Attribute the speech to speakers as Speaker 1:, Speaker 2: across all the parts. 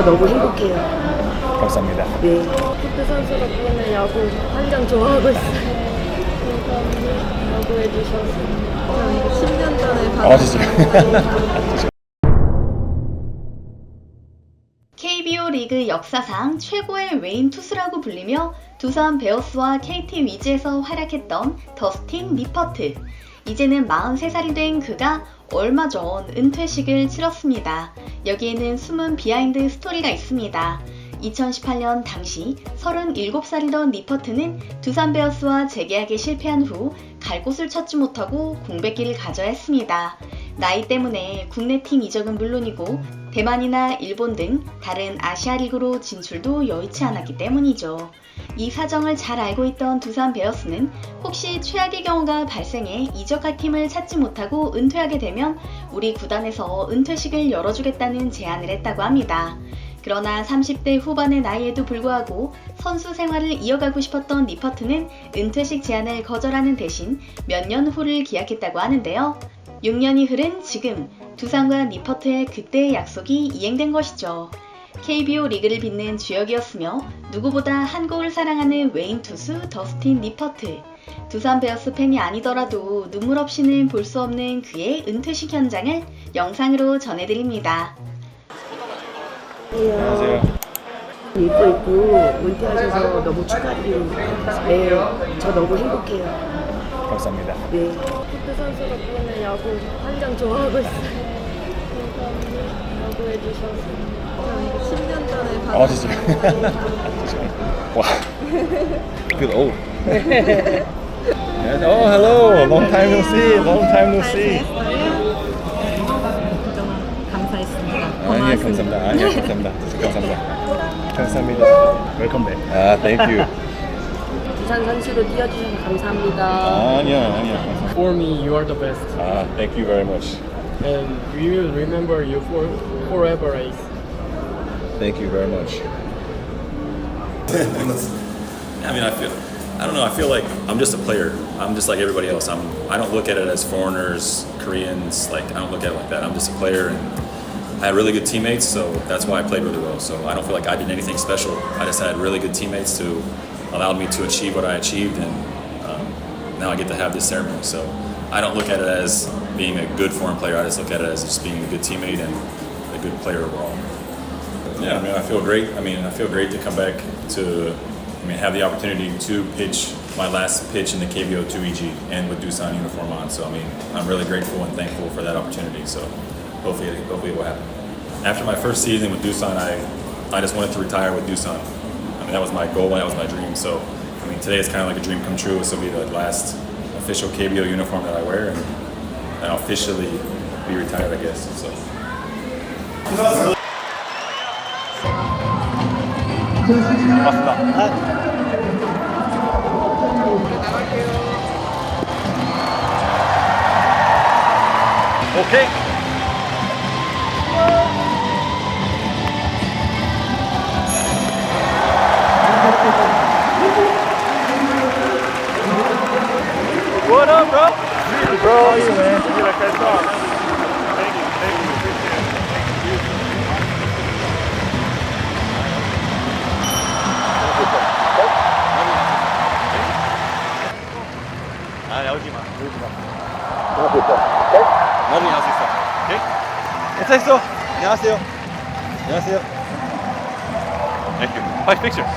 Speaker 1: 저 너무 행복해요.
Speaker 2: 감사합니다.
Speaker 1: 네.
Speaker 3: 풋 선수 덕분에 야구 한장 좋아하고 있어요. 감사합니다. 야구해 주셔서. 저 10년 전에
Speaker 2: 아 진짜.
Speaker 4: KBO 리그 역사상 최고의 외인 투수라고 불리며 두산 베어스와 KT 위즈에서 활약했던 더스틴 리퍼트. 이제는 43살이 된 그가 얼마 전 은퇴식을 치렀습니다. 여기에는 숨은 비하인드 스토리가 있습니다. 2018년 당시 37살이던 리퍼트는 두산 베어스와 재계약에 실패한 후 갈 곳을 찾지 못하고 공백기를 가져야 했습니다. 나이 때문에 국내 팀 이적은 물론이고 대만이나 일본 등 다른 아시아 리그로 진출도 여의치 않았기 때문이죠. 이 사정을 잘 알고 있던 두산 베어스는 혹시 최악의 경우가 발생해 이적할 팀을 찾지 못하고 은퇴하게 되면 우리 구단에서 은퇴식을 열어주겠다는 제안을 했다고 합니다. 그러나 30대 후반의 나이에도 불구하고 선수 생활을 이어가고 싶었던 리퍼트는 은퇴식 제안을 거절하는 대신 몇 년 후를 기약했다고 하는데요. 6년이 흐른 지금 두산과 리퍼트의 그때의 약속이 이행된 것이죠. KBO 리그를 빛낸 주역이었으며 누구보다 한국을 사랑하는 외인 투수 더스틴 리퍼트. 두산 베어스 팬이 아니더라도 눈물 없이는 볼 수 없는 그의 은퇴식 현장을 영상으로 전해드립니다.
Speaker 2: 안녕하세요.
Speaker 1: 이뻐 입고 은퇴하셔서 너무 축하드립니다. 네. 저 너무 행복해요.
Speaker 2: 감사합니다.
Speaker 1: 네.
Speaker 3: 풋 선수 덕분에 야구 한장 좋아하고 있어요. 감사합니다. 야구해 주셔서. 저 10년 전에
Speaker 2: 아 진짜. 와. Good. And, oh, hello. Long time no see. Long time no see.
Speaker 3: 다.
Speaker 2: 감사합니다. 감사합니다. Welcome back. 아, thank you.
Speaker 1: 부산 선수로 뛰어주셔서 감사합니다.
Speaker 2: 아니야 아니야.
Speaker 5: For me, you are the best,
Speaker 2: 아, thank you very much.
Speaker 5: and we will remember you for forever, Ace.
Speaker 2: Thank you very much.
Speaker 6: I mean, I feel, I don't know. I feel like I'm just a player. I'm just like everybody else. I'm. I don't look at it as foreigners, Koreans. Like I don't look at it like that. I'm just a player, and I had really good teammates, so that's why I played really well. So I don't feel like I did anything special. I just had really good teammates who allowed me to achieve what I achieved, and um, now I get to have this ceremony. So I don't look at it as being a good foreign player. I just look at it as just being a good teammate and a good player overall. Yeah, I mean, I feel great. I mean, I feel great to come back to, I mean, have the opportunity to pitch my last pitch in the KBO 2EG and with Doosan uniform on. So, I mean, I'm really grateful and thankful for that opportunity. So, hopefully, it, hopefully it will happen. After my first season with Doosan, I, I just wanted to retire with Doosan. I mean, that was my goal and that was my dream. So, I mean, today is kind of like a dream come true. This will be the last official KBO uniform that I wear, and, and I'll officially be retired, I guess. So.
Speaker 2: are you, man? 아, 나오지 마. 나오지 마. 나도 나올 수 있어. 오케이? 괜찮았어. 안녕하세요. 안녕하세요. Thank you. Five
Speaker 7: pictures.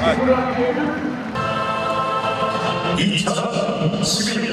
Speaker 7: 2차 11.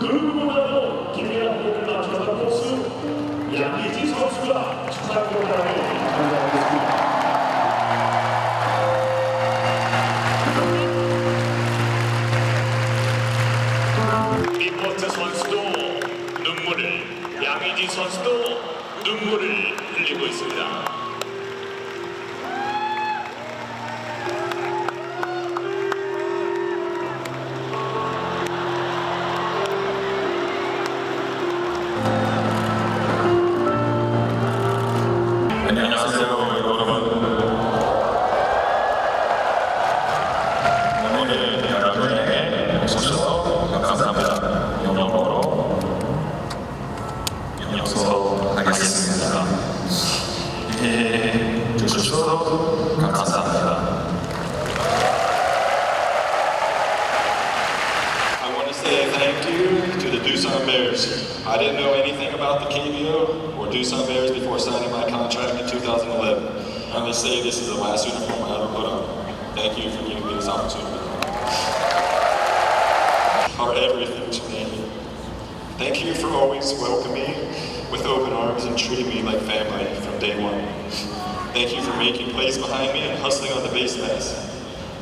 Speaker 7: 누구보다도 보다 전한 모습 양의지 선수가 전달하겠습니다. 리포트 선수도 눈물을, 양의지 선수도 눈물을 흘리고 있습니다.
Speaker 8: I want to say thank you to the Ducan Bears. I didn't know anything about the KBO or Doosan Bears before signing my contract in 2011. I'm going to say this is the last uniform I ever put on. Thank you for giving me this opportunity. Are everything to me. Thank you for always welcoming me with open arms and treating me like family from day one. Thank you for making plays behind me and hustling on the base pass.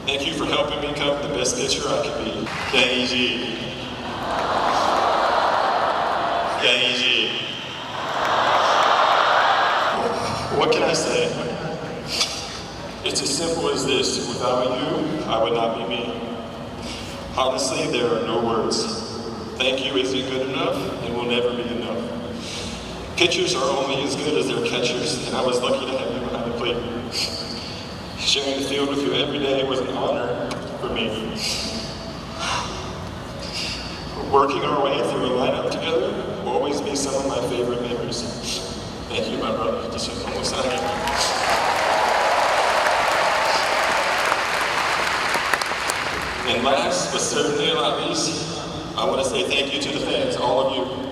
Speaker 8: Thank you for helping me become the best pitcher I can be. KG. KG. What can I say? It's as simple as this. Without you, I would not be me. Honestly, there are no words. Thank you isn't good enough and will never be enough. Pitchers are only as good as their catchers, and I was lucky to have you behind the plate. Sharing the field with you every day was an honor for me. Working our way through a lineup together will always be some of my favorite memories. Thank you, my brother. Just almost And last, but certainly not least, I want to say thank you to the fans, all of you.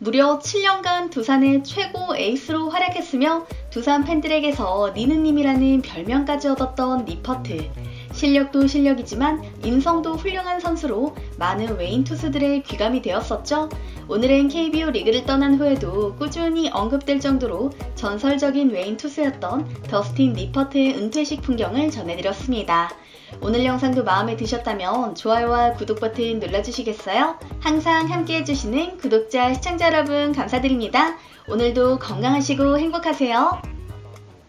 Speaker 4: 무려 7년간 두산의 최고 에이스로 활약했으며 두산 팬들에게서 니느님이라는 별명까지 얻었던 리퍼트. 실력도 실력이지만 인성도 훌륭한 선수로 많은 외인 투수들의 귀감이 되었었죠. 오늘은 KBO 리그를 떠난 후에도 꾸준히 언급될 정도로 전설적인 외인 투수였던 더스틴 리퍼트의 은퇴식 풍경을 전해드렸습니다. 오늘 영상도 마음에 드셨다면 좋아요와 구독 버튼 눌러주시겠어요? 항상 함께 해주시는 구독자, 시청자 여러분 감사드립니다. 오늘도 건강하시고 행복하세요.